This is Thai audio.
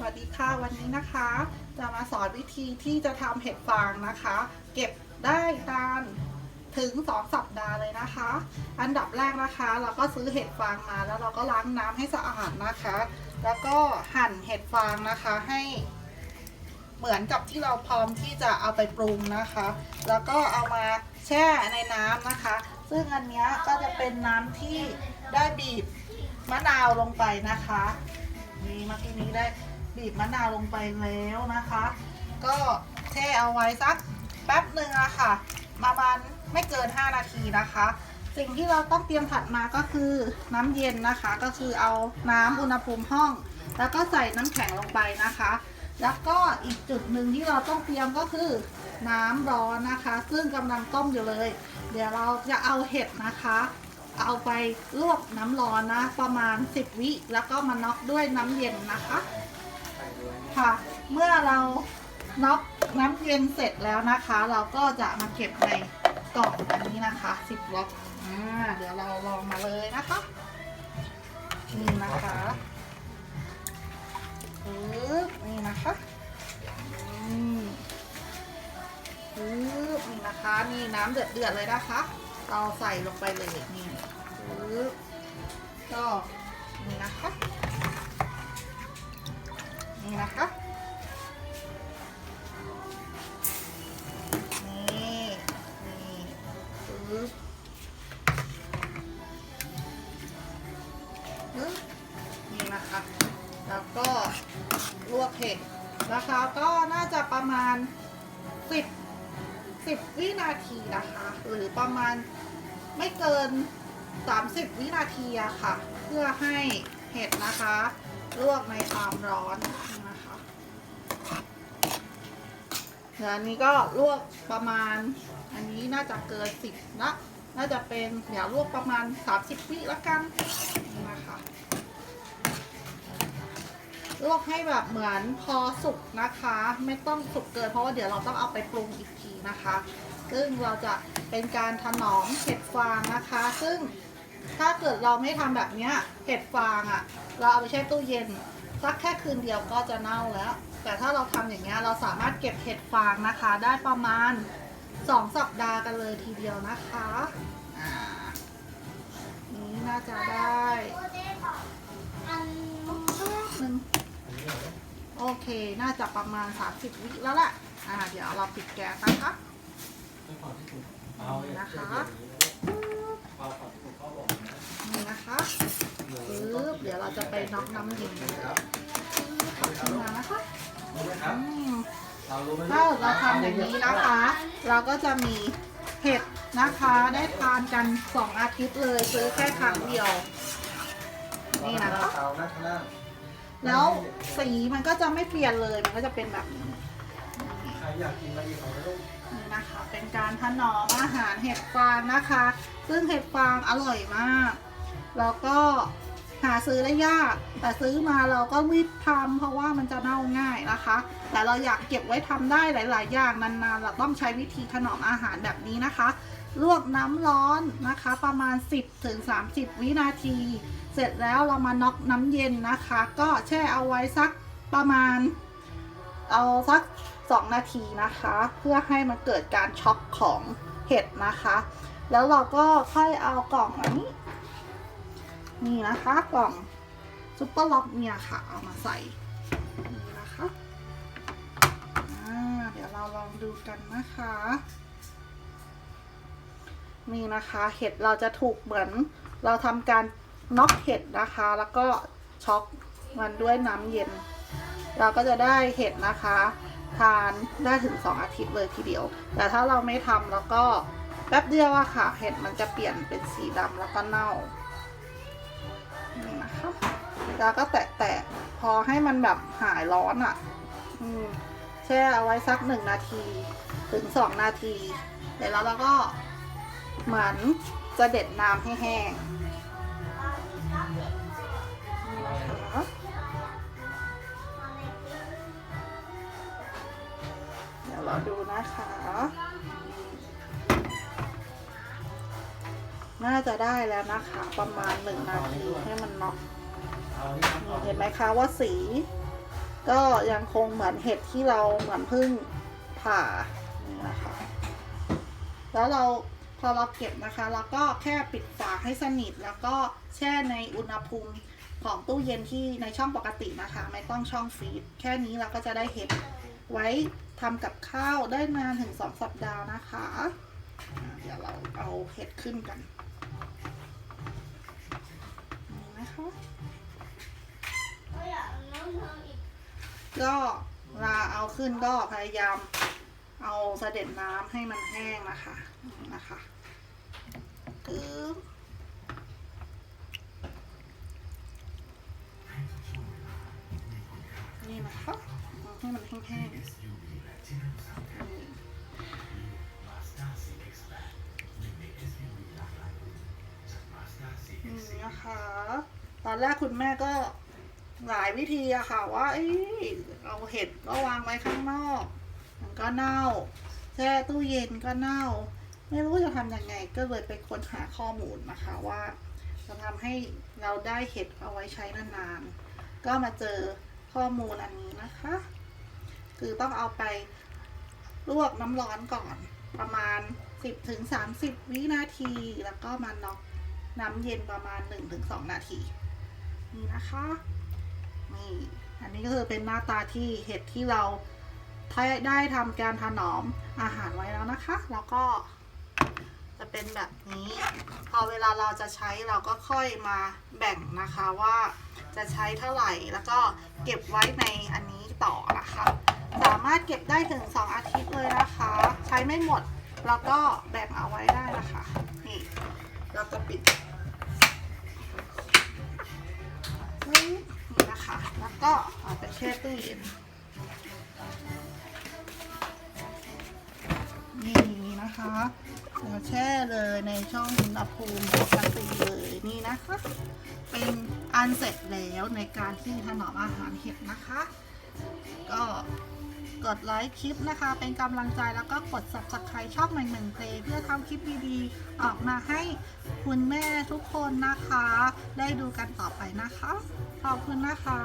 สวัสดีค่ะวันนี้นะคะ จะมาสอนวิธีที่จะทำเห็ดฟางนะคะ เก็บได้นานถึง 2 สัปดาห์เลยนะคะ อันดับแรกนะคะ เราก็ซื้อเห็ดฟางมาแล้วเราก็ล้างน้ำให้สะอาดนะคะ แล้วก็หั่นเห็ดฟางนะคะให้เหมือนกับที่เราพร้อมที่จะเอาไปปรุงนะคะ แล้วก็เอามาแช่ในน้ำนะคะ ซึ่งอันนี้ก็จะเป็นน้ำที่ได้บีบมะนาวลงไปนะคะ นี่เมื่อกี้นี้ได้ บีบมะนาวลงไปแล้วนะคะ ก็แช่เอาไว้สักแป๊บหนึ่งอะค่ะประมาณไม่เกิน 5 นาทีนะคะ สิ่งที่เราต้องเตรียมผัดมาก็คือน้ำเย็นนะคะ ก็คือเอาน้ำอุณหภูมิห้อง แล้วก็ใส่น้ำแข็งลงไปนะคะ แล้วก็อีกจุดหนึ่งที่เราต้องเตรียมก็คือน้ำร้อนนะคะ ซึ่งกำลังต้มอยู่เลย เดี๋ยวเราจะเอาเห็ดนะคะ เอาไปลวกน้ำร้อนนะ ประมาณ 10 วิแล้วก็มาน็อกด้วยน้ำเย็นนะคะ ค่ะ เมื่อเราน็อกน้ำเย็นเสร็จแล้วนะคะ เราก็จะมาเก็บในกล่องอันนี้นะคะ10ล็อกอ่าเดี๋ยวเราลองมาเลยนะคะนี่นะคะปึ๊บนี่นะคะอืมปึ๊บนี่นะคะ นี่น้ำเดือดเดือดเลยนะคะ เราใส่ลงไปเลยนี่ เห็ดนะคะ ก็น่าจะประมาณ 10 10 วินาทีนะคะ หรือประมาณไม่เกิน 30 วินาทีอะค่ะ เพื่อให้เห็ดนะคะ ลวกในความร้อนนะคะเดี๋ยวอันนี้ก็ลวกประมาณ อันนี้น่าจะเกินสิบนะน่าจะเป็นเดี๋ยวลวกประมาณ 30 วิละกันนะคะ ลวกให้แบบเหมือนพอสุกนะคะ ไม่ต้องสุกเกินเพราะว่าเดี๋ยวเราต้องเอาไปปรุงอีกทีนะคะ ซึ่งเราจะเป็นการถนอมเห็ดฟางนะคะ ซึ่งถ้าเกิดเราไม่ทำแบบเนี้ยเห็ดฟางอะ่ะ เราเอาไปแช่ตู้เย็นสักแค่คืนเดียวก็จะเน่าแล้ว แต่ถ้าเราทำอย่างเงี้ยเราสามารถเก็บเห็ดฟางนะคะ ได้ประมาณ 2 สัปดาห์กันเลยทีเดียวนะคะอ่านี้น่าจะได้หนึ่ง โอเค น่าจะประมาณ 30 วิแล้วแหละอ่าเดี๋ยวเราปิดแก๊สนะคะนะคะนี่นะคะปึ๊บเดี๋ยวเราจะไปน็อกน้ำเย็นกันเลยขึ้นมานะคะอืมเรารู้ไหมถ้าเราทำอย่างนี้นะคะ เราก็จะมีเห็ดนะคะ ได้ทานกัน2อาทิตย์เลยซื้อแค่ครั้งเดียว นี่นะคะ แล้วสีมันก็จะไม่เปลี่ยนเลย มันก็จะเป็นแบบนี้ใครอยากกินมาอีกของลูกนี่นะคะ เป็นการถนอมอาหารเห็ดฟางนะคะ ซึ่งเห็ดฟางอร่อยมาก แล้วก็หาซื้อได้ยาก แต่ซื้อมาเราก็รีบทำเพราะว่ามันจะเน่าง่ายนะคะ แต่เราอยากเก็บไว้ทำได้หลาย ๆ อย่างนานๆ เราต้องใช้วิธีถนอมอาหารแบบนี้นะคะ ลวกน้ำร้อนนะคะ ประมาณ 10ถึง30 วินาที เสร็จแล้วเรามาน็อกน้ำเย็นนะคะ ก็แช่เอาไว้สักประมาณ เอาสัก 2 นาทีนะคะ เพื่อให้มันเกิดการช็อกของเห็ดนะคะ แล้วเราก็ค่อยเอากล่องอันนี้นี่นะคะกล่องซุปเปอร์ล็อกเนี่ยค่ะเอามาใส่นี่นะคะเดี๋ยวเราลองดูกันนะคะ นี่นะคะเห็ดเราจะถูกเหมือนเราทำการน็อกเห็ดนะคะ แล้วก็ช็อกมันด้วยน้ำเย็น เราก็จะได้เห็ดนะคะ ทานได้ถึง 2 อาทิตย์เลยทีเดียว แต่ถ้าเราไม่ทำแล้วก็แป๊บเดียวอะค่ะ เห็ดมันจะเปลี่ยนเป็นสีดำแล้วก็เน่านี่นะคะแล้วก็แตะๆพอให้มันแบบหายร้อนอะ่ะอืมแช่เอาไว้สักหนึ่งนาทีถึงสองนาที เดี๋ยวแล้วเราก็ เหมือนจะเด็ดน้ำให้แห้งเดี๋ยวเราดูนะคะ น่าจะได้แล้วนะคะ ประมาณหนึ่งนาทีให้มันน็อกเอานี่ครับนี่เห็นไหมคะว่าสี ก็ยังคงเหมือนเห็ดที่เราเหมือนเพิ่งผ่านี่นะคะ แล้วเรา พอเราเก็บนะคะเราก็แค่ปิดฝาให้สนิท แล้วก็แช่ในอุณหภูมิของตู้เย็นที่ในช่องปกตินะคะ ไม่ต้องช่องฟรีซแค่นี้เราก็จะได้เห็ดไว้ทำกับข้าวได้นานถึงสองสัปดาห์นะคะอ่าเดี๋ยวเราเอาเห็ดขึ้นกันนี่นะคะก็อยากน้องทำอีกก็เวลาเอาขึ้นก็พยายาม เอาเสด็จน้ำให้มันแห้งนะคะนะคะคือนี่นะคะให้มันแห้งๆนี่นะคะ ตอนแรกคุณแม่ก็หลายวิธีอะค่ะว่า เอ้ยเอาเห็ดก็วางไว้ข้างนอก ก็เน่า แช่ตู้เย็นก็เน่า ไม่รู้จะทำยังไงก็เลยไปค้นหาข้อมูลนะคะว่าจะทำให้เราได้เห็ดเอาไว้ใช้นานๆ ก็มาเจอข้อมูลอันนี้นะคะ คือต้องเอาไปลวกน้ำร้อนก่อนประมาณ 10-30 วินาที แล้วก็มาน็อกน้ำเย็นประมาณ 1-2 นาที นี่นะคะ นี่ อันนี้ก็คือเป็นหน้าตาที่เห็ดที่เรา ได้ทำการถนอมอาหารไว้แล้วนะคะ แล้วก็จะเป็นแบบนี้ พอเวลาเราจะใช้เราก็ค่อยมาแบ่งนะคะว่าจะใช้เท่าไหร่แล้วก็เก็บไว้ในอันนี้ต่อนะคะ สามารถเก็บได้ถึง 2 อาทิตย์เลยนะคะ ใช้ไม่หมดแล้วก็แบ่งเอาไว้ได้นะคะนี่เราจะปิดนี่นะคะ แล้วก็เอาไปแช่ตู้เย็น นะคะเราแช่เลยในช่องอุณหภูมิปกติเลยนี่นะคะ เป็นอันเสร็จแล้วในการที่ถนอมอาหารเห็ดนะคะ ก็กดไลค์คลิปนะคะ เป็นกำลังใจแล้วก็กด subscribe ช่องหนึ่หนึ่งเพลเพื่อทำคลิปดีๆ ออกมาให้คุณแม่ทุกคนนะคะ ได้ดูกันต่อไปนะคะ ขอบคุณนะคะ